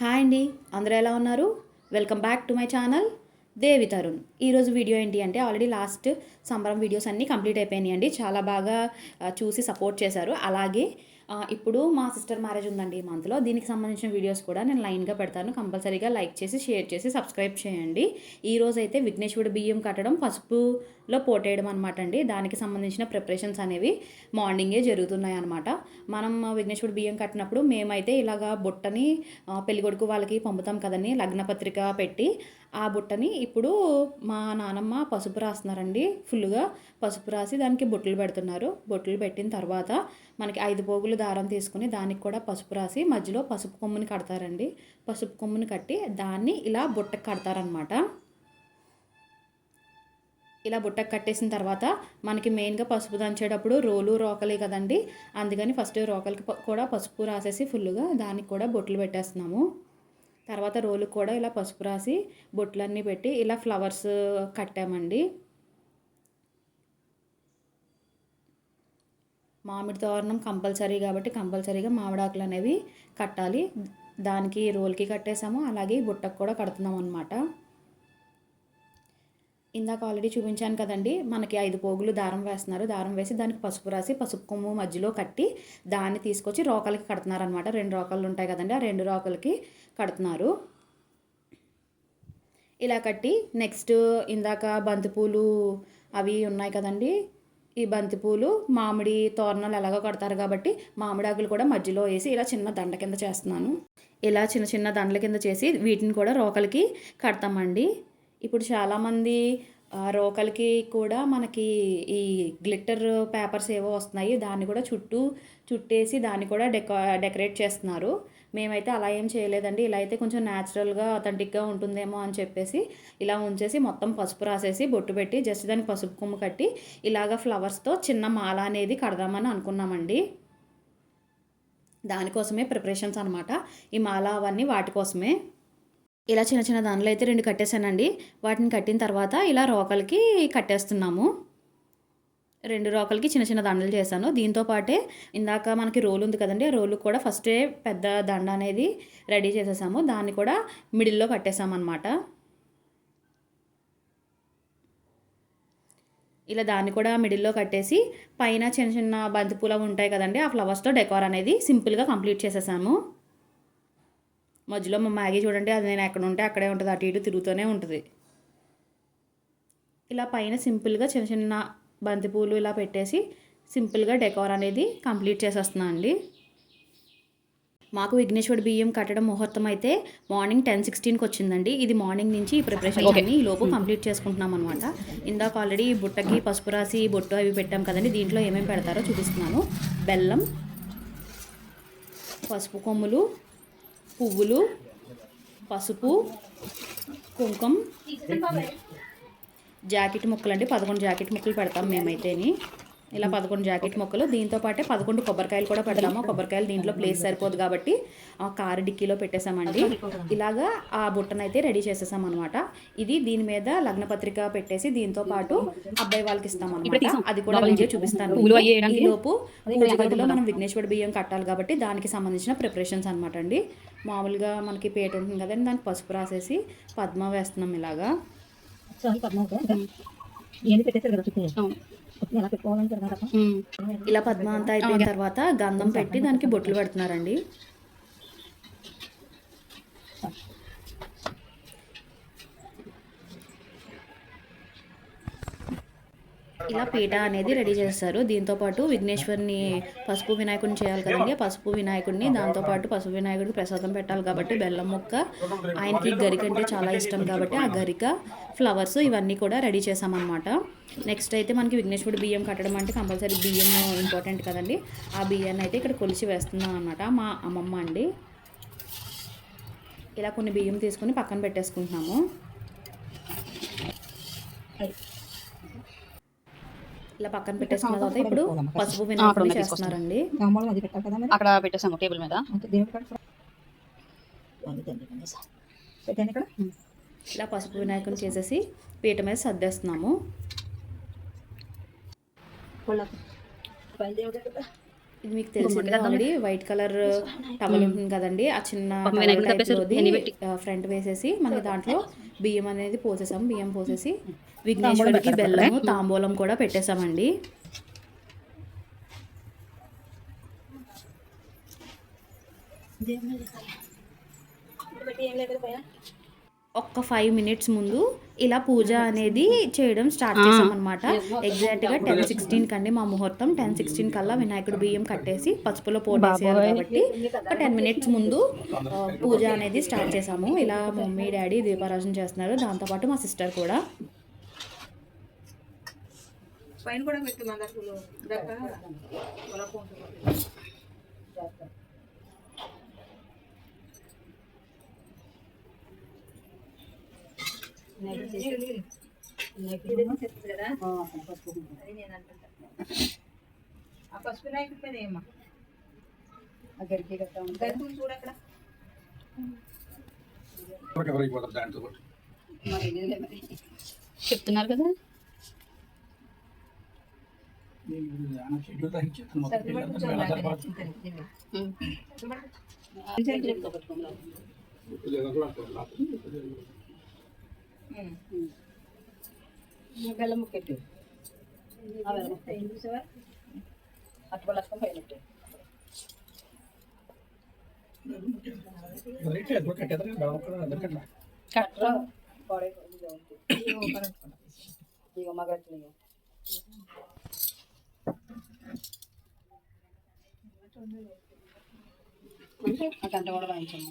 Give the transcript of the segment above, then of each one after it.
Hi అండి. అందరూ ఎలా ఉన్నారు? Welcome back to my channel Devi Tarun. ఈరోజు వీడియో ఏంటి అంటే ఆల్రెడీ లాస్ట్ సంబరం వీడియోస్ అన్నీ కంప్లీట్ అయిపోయినాయి అండి. చాలా బాగా చూసి సపోర్ట్ చేశారు. అలాగే ఇప్పుడు మా సిస్టర్ మ్యారేజ్ ఉందండి ఈ మంత్లో దీనికి సంబంధించిన వీడియోస్ కూడా నేను లైన్గా పెడతాను. కంపల్సరీగా లైక్ చేసి షేర్ చేసి సబ్స్క్రైబ్ చేయండి. ఈ రోజు అయితే విఘ్నేశ్వరుడు బియ్యం కట్టడం పసుపులో పోటేయడం అనమాట అండి. దానికి సంబంధించిన ప్రిపరేషన్స్ అనేవి మార్నింగే జరుగుతున్నాయి అనమాట మనం విఘ్నేశ్వరుడు బియ్యం కట్టినప్పుడు మేమైతే ఇలాగా బుట్టని పెళ్ళికొడుకు వాళ్ళకి పంపుతాం కదండి. లగ్నపత్రిక పెట్టి ఆ బుట్టని ఇప్పుడు మా నానమ్మ పసుపు రాస్తున్నారండి ఫుల్గా పసుపు రాసి దానికి బొట్లు పెడుతున్నారు. బొట్లు పెట్టిన తర్వాత మనకి ఐదు పోగులు దారం తీసుకుని దానికి కూడా పసుపు రాసి మధ్యలో పసుపు కొమ్ముని కడతారండి. పసుపు కొమ్ముని కట్టి దాన్ని ఇలా బుట్టకు కడతారనమాట ఇలా బుట్టకు కట్టేసిన తర్వాత మనకి మెయిన్గా పసుపు దంచేటప్పుడు రోలు రోకలే కదండి. అందుకని ఫస్ట్ రోకలకి కూడా పసుపు రాసేసి ఫుల్గా దానికి కూడా బొట్లు పెట్టేస్తున్నాము. తర్వాత రోలుకి కూడా ఇలా పసుపు రాసి బొట్లన్నీ పెట్టి ఇలా ఫ్లవర్స్ కట్టామండి. మామిడి తోరణం కంపల్సరీ కాబట్టి కంపల్సరీగా మామిడాకులు అనేవి కట్టాలి. దానికి రోల్కి కట్టేసాము. అలాగే బుట్టకు కూడా కడుతున్నాం అనమాట ఇందాక ఆల్రెడీ చూపించాను కదండి మనకి ఐదు పోగులు దారం వేస్తున్నారు. దారం వేసి దానికి పసుపు రాసి పసుపు కొమ్ము మధ్యలో కట్టి దాన్ని తీసుకొచ్చి రోకలకి కడుతున్నారు అనమాట రెండు రోకలు ఉంటాయి కదండి ఆ రెండు రోకలకి కడుతున్నారు. ఇలా కట్టి నెక్స్ట్ ఇందాక బంతిపూలు అవి ఉన్నాయి కదండి ఈ బంతిపూలు మామిడి తోరణాలు ఎలాగో కడతారు కాబట్టి మామిడాకులు కూడా మధ్యలో వేసి ఇలా చిన్న దండ కింద చేస్తున్నాను. ఇలా చిన్న చిన్న దండల కింద చేసి వీటిని కూడా రోకలకి కడతామండి. ఇప్పుడు చాలామంది రోకలికి కూడా మనకి ఈ గ్లిట్టర్ పేపర్స్ ఏవో వస్తున్నాయి దాన్ని కూడా చుట్టూ చుట్టేసి దాన్ని కూడా డెకా డెకరేట్ చేస్తున్నారు. మేమైతే అలా ఏం చేయలేదండి. ఇలా అయితే కొంచెం న్యాచురల్గా అథెంటిక్గా ఉంటుందేమో అని చెప్పేసి ఇలా ఉంచేసి మొత్తం పసుపు రాసేసి బొట్టు పెట్టి జస్ట్ దానికి పసుపు కొమ్ము కట్టి ఇలాగ ఫ్లవర్స్తో చిన్న మాల అనేది కడదామని అనుకున్నామండి. దానికోసమే ప్రిపరేషన్స్ అనమాట ఈ మాల అవన్నీ వాటి కోసమే. ఇలా చిన్న చిన్న దానిలో అయితే రెండు కట్టేశానండి. వాటిని కట్టిన తర్వాత ఇలా రోకలకి కట్టేస్తున్నాము. రెండు రోకలకి చిన్న చిన్న దండలు చేశాను. దీంతో పాటే ఇందాక మనకి రోలు ఉంది కదండి ఆ రోలు కూడా ఫస్టే పెద్ద దండ అనేది రెడీ చేసేసాము. దాన్ని కూడా మిడిల్లో కట్టేసామన్నమాట ఇలా దాన్ని కూడా మిడిల్లో కట్టేసి పైన చిన్న చిన్న బంతిపూల ఉంటాయి కదండి ఆ ఫ్లవర్స్తో డెకోర్ అనేది సింపుల్గా కంప్లీట్ చేసేసాము. మధ్యలో మా మ్యాగీ చూడండి అది నేను ఎక్కడ ఉంటే అక్కడే ఉంటుంది అటు ఇటు తిరుగుతూనే ఉంటుంది. ఇలా పైన సింపుల్గా చిన్న చిన్న బంతిపూలు ఇలా పెట్టేసి సింపుల్గా డెకోర్ అనేది కంప్లీట్ చేసేస్తున్నాను అండి. మాకు విఘ్నేశ్వర బియ్యం కట్టడం ముహూర్తం అయితే మార్నింగ్ టెన్ సిక్స్టీన్కి వచ్చిందండి. ఇది మార్నింగ్ నుంచి ఈ ప్రిపరేషన్ అన్ని ఈ లోపు కంప్లీట్ చేసుకుంటున్నాం అనమాట ఇందాక ఆల్రెడీ ఈ బుట్టకి పసుపు రాసి బొట్టు అవి పెట్టాం కదండి దీంట్లో ఏమేమి పెడతారో చూపిస్తున్నాను. బెల్లం పసుపు కొమ్ములు పువ్వులు పసుపు కుంకుమ జాకెట్ ముక్కలు అండి పదకొండు జాకెట్ ముక్కలు పెడతాం మేమైతేని. ఇలా పదకొండు జాకెట్ ముక్కలు దీంతో పాటే పదకొండు కొబ్బరికాయలు కూడా పెడతాము కొబ్బరికాయలు దీంట్లో ప్లేస్ సరిపోదు కాబట్టి ఆ కారు డిక్కీలో పెట్టేసామండి. ఇలాగా ఆ బుట్టనైతే రెడీ చేసేసాం అనమాట ఇది దీని మీద లగ్న పత్రిక పెట్టేసి దీంతో పాటు అబ్బాయి వాళ్ళకి ఇస్తాం అనమాట అది కూడా వీడియో చూపిస్తాను. ఈ లోపు గదిలో మనం విఘ్నేశ్వర బియ్యం కట్టాలి కాబట్టి దానికి సంబంధించిన ప్రిపరేషన్స్ అనమాట అండి. మామూలుగా మనకి పేట ఉంటుంది కదండి దానికి పసుపు రాసేసి పద్మ వేస్తున్నాం ఇలాగా. ఇవన్నీ కదా చుట్టూ. ఇలా పద్మ అంతా అయిపోయిన తర్వాత గంధం పెట్టి దానికి బొట్లు పెడుతున్నారండి. ఇలా పీట అనేది రెడీ చేస్తారు. దీంతో పాటు విఘ్నేశ్వరిని పసుపు వినాయకుడిని చేయాలి కదండి పసుపు వినాయకుడిని దాంతో పాటు పసుపు వినాయకుడికి ప్రసాదం పెట్టాలి కాబట్టి బెల్లం ముక్క. ఆయనకి గరిక అంటే చాలా ఇష్టం కాబట్టి ఆ గరిక ఫ్లవర్స్ ఇవన్నీ కూడా రెడీ చేసామన్నమాట నెక్స్ట్ అయితే మనకి విఘ్నేశ్వరుడు బియ్యం కట్టడం అంటే కంపల్సరీ బియ్యం ఇంపార్టెంట్ కదండి. ఆ బియ్యాన్ని అయితే ఇక్కడ కొలిచి వేస్తున్నాం అనమాట మా అమ్మమ్మ అండి. ఇలా కొన్ని బియ్యం తీసుకుని పక్కన పెట్టేసుకుంటున్నాము. ఇలా పక్కన పెట్టేసుకున్న తర్వాత ఇప్పుడు పసుపు వినాయకుడిని చేస్తున్నారండి. అక్కడ పెట్టేసాము టేబుల్ మీద. ఇలా పసుపు వినాయకుని చేసేసి పీట మీద సర్దేస్తున్నాము. ఇది మీకు తెలిసిందే ఆల్రెడీ వైట్ కలర్ టవల్ ఉంటుంది కదండి ఆ చిన్న. ఫ్రంట్ వేసేసి మనకి దాంట్లో బియ్యం అనేది పోసేసాం బియ్యం పోసేసి విఘ్నేశ్వరుడికి బెల్లము తాంబూలం కూడా పెట్టేశామండి. ఒక్క ఫైవ్ మినిట్స్ ముందు ఇలా పూజ అనేది చేయడం స్టార్ట్ చేసాం అనమాట ఎగ్జాక్ట్గా టెన్ సిక్స్టీన్ కండి మా ముహూర్తం. టెన్ సిక్స్టీన్ కల్లా వినాయకుడు బియ్యం కట్టేసి పసుపులో పోటేసేయాలి కాబట్టి. ఒక టెన్ మినిట్స్ ముందు పూజ అనేది స్టార్ట్ చేసాము. ఇలా మమ్మీ డాడీ దీపారాజన చేస్తున్నారు. దాంతోపాటు మా సిస్టర్ కూడా. పైన కూడా పెట్టు మన ఆ పసుపు నాయకు పైన ఏమా గరికలు చూడు అక్కడ ఎవరైపోతారు దాంతో పాటు చెప్తున్నారు కదా? షెడ్యూల్ బెల్లం ముక్కెట్టు పైన ఒక్కరు అందరు కట్టాలి. కట్టరా? ఇక మగట్లు ఆ గంట కూడా వాయించాము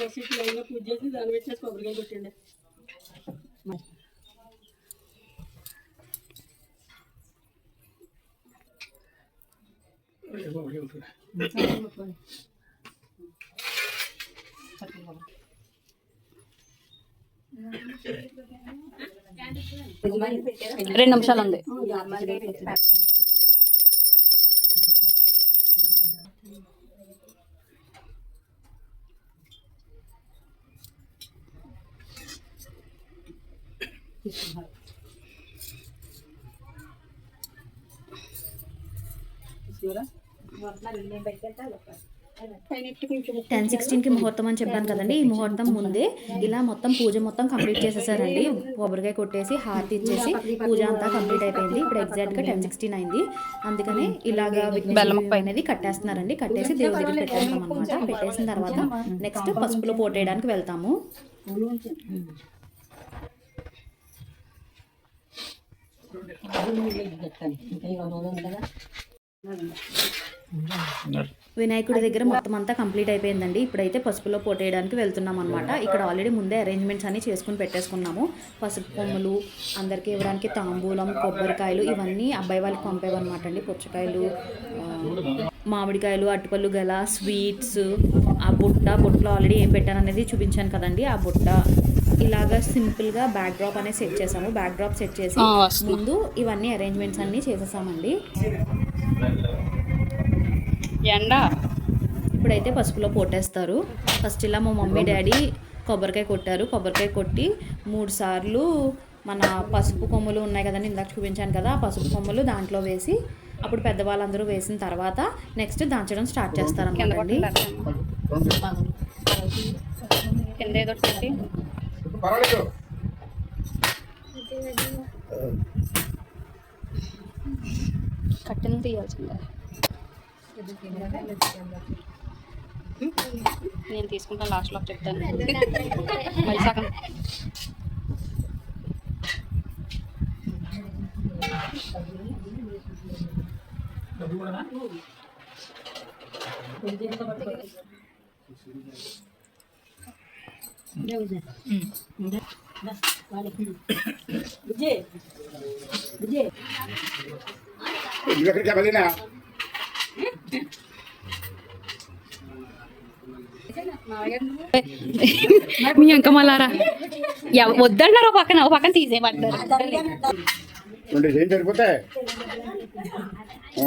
ఇచ్చేస్తాను కదా. మా ఉంది కదా ఏదో ఒకటి వెళ్తుంది. రెండు నిమిషాలు ఉంది టెన్ సిక్స్టీన్కి ముహూర్తం అని చెప్పాను కదండి. ఈ ముహూర్తం ముందే ఇలా మొత్తం పూజ మొత్తం కంప్లీట్ చేసేసారండి. కొబ్బరికాయ కొట్టేసి హారతి ఇచ్చేసి పూజ అంతా కంప్లీట్ అయిపోయింది. ఇప్పుడు ఎగ్జాక్ట్గా టెన్ సిక్స్టీన్ అయింది. అందుకని ఇలాగా బెల్లం పైన. అనేది కట్టేస్తున్నారండి. కట్టేసి దేవుడి దగ్గర పెట్టేస్తాం అనమాట పెట్టేసిన తర్వాత నెక్స్ట్ పసుపులో పోటేయడానికి వెళ్తాము. వినాయకుడి దగ్గర మొత్తం అంతా కంప్లీట్ అయిపోయిందండి. ఇప్పుడైతే పసుపులో పోటేయడానికి వెళ్తున్నాం అనమాట ఇక్కడ ఆల్రెడీ ముందే అరేంజ్మెంట్స్ అన్ని చేసుకుని పెట్టేసుకున్నాము. పసుపు కొమ్మలు అందరికీ ఇవ్వడానికి తాంబూలం కొబ్బరికాయలు ఇవన్నీ అబ్బాయి వాళ్ళకి పంపేవన్నమాట అండి. పుచ్చకాయలు మామిడికాయలు అటుపళ్ళు గల స్వీట్స్ ఆ బుట్ట బుట్టలో ఆల్రెడీ ఏం పెట్టాను అనేది చూపించాను కదండి. ఆ బుట్ట ఇలాగా సింపుల్గా బ్యాక్ డ్రాప్ అనేది సెట్ చేసాము. బ్యాక్ డ్రాప్ సెట్ చేసి. ముందు ఇవన్నీ అరేంజ్మెంట్స్ అన్నీ చేసేసామండి. ఎండ? ఇప్పుడైతే పసుపులో పోటేస్తారు. ఫస్ట్ ఇలా మా మమ్మీ డాడీ కొబ్బరికాయ కొట్టారు. కొబ్బరికాయ కొట్టి మూడు సార్లు మన పసుపు కొమ్ములు ఉన్నాయి కదండి ఇందాక చూపించాను కదా ఆ పసుపు కొమ్ములు దాంట్లో వేసి అప్పుడు పెద్దవాళ్ళందరూ వేసిన తర్వాత నెక్స్ట్ దంచడం స్టార్ట్ చేస్తారు కింద పర్వాలేదు. కట్టెలు తీయాల్సిందే. నేను తీసుకుంటాను లాస్ట్లో చెప్తాను. మళ్ళీ సగం. కూడా నువ్వు ఎక్కడికి వెళ్ళినా మీ అంకమలారా ఎవ- వద్దన్నారు ఓ పక్కన ఓ పక్కన తీసేయమంటారు రెండు ఏం సరిపోతాయి ఆ.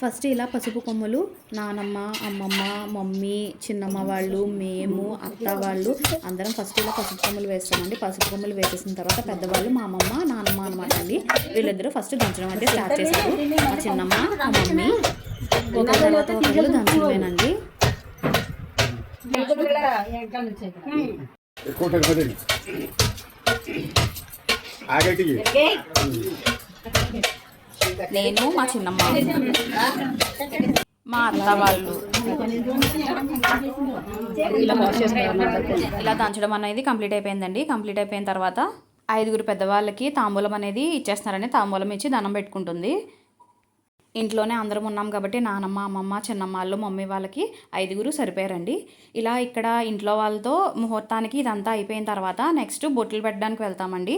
ఫస్ట్ ఇలా పసుపు కొమ్ములు నానమ్మ అమ్మమ్మ మమ్మీ చిన్నమ్మ వాళ్ళు మేము అత్త వాళ్ళు అందరం ఫస్ట్ ఇలా పసుపు కొమ్ములు వేస్తామండి. పసుపు కొమ్ములు వేసేసిన తర్వాత పెద్దవాళ్ళు మా అమ్మమ్మ నానమ్మ అనమాట అండి. వీళ్ళిద్దరూ ఫస్ట్ దంచడం అంటే స్టార్ట్ చేశారు. మా చిన్నమ్మ మా మమ్మీ ఒకరి తర్వాత ఒకరు దంచడమేనండి ఎక్కువ ఆగటి నేను మా చిన్నమ్మ. మా అత్త వాళ్ళు. ఇలా దంచడం అనేది కంప్లీట్ అయిపోయిందండి. కంప్లీట్ అయిపోయిన తర్వాత ఐదుగురు పెద్దవాళ్ళకి తాంబూలం అనేది ఇచ్చేస్తున్నారని తాంబూలం ఇచ్చి దండం పెట్టుకుంటుంది. ఇంట్లోనే అందరం ఉన్నాం కాబట్టి నానమ్మ అమ్మమ్మ చిన్నమ్మ వాళ్ళు మమ్మీ వాళ్ళకి ఐదుగురు సరిపోయారండి. ఇలా ఇక్కడ ఇంట్లో వాళ్ళతో ముహూర్తానికి ఇదంతా అయిపోయిన తర్వాత నెక్స్ట్ బొట్లు పెట్టడానికి వెళ్తామండి.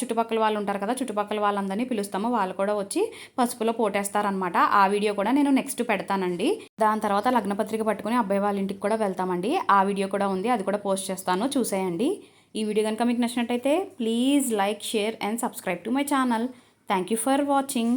చుట్టుపక్కల వాళ్ళు ఉంటారు కదా చుట్టుపక్కల వాళ్ళందరినీ పిలుస్తాము. వాళ్ళు కూడా వచ్చి పసుపులో పోటేస్తారనమాట ఆ వీడియో కూడా నేను నెక్స్ట్ పెడతానండి. దాని తర్వాత లగ్నపత్రిక పట్టుకుని అబ్బాయి వాళ్ళ ఇంటికి కూడా వెళ్తామండి. ఆ వీడియో కూడా ఉంది అది కూడా పోస్ట్ చేస్తాను చూసేయండి. ఈ వీడియో కనుక మీకు నచ్చినట్టయితే please like share and subscribe to my channel. Thank you for watching.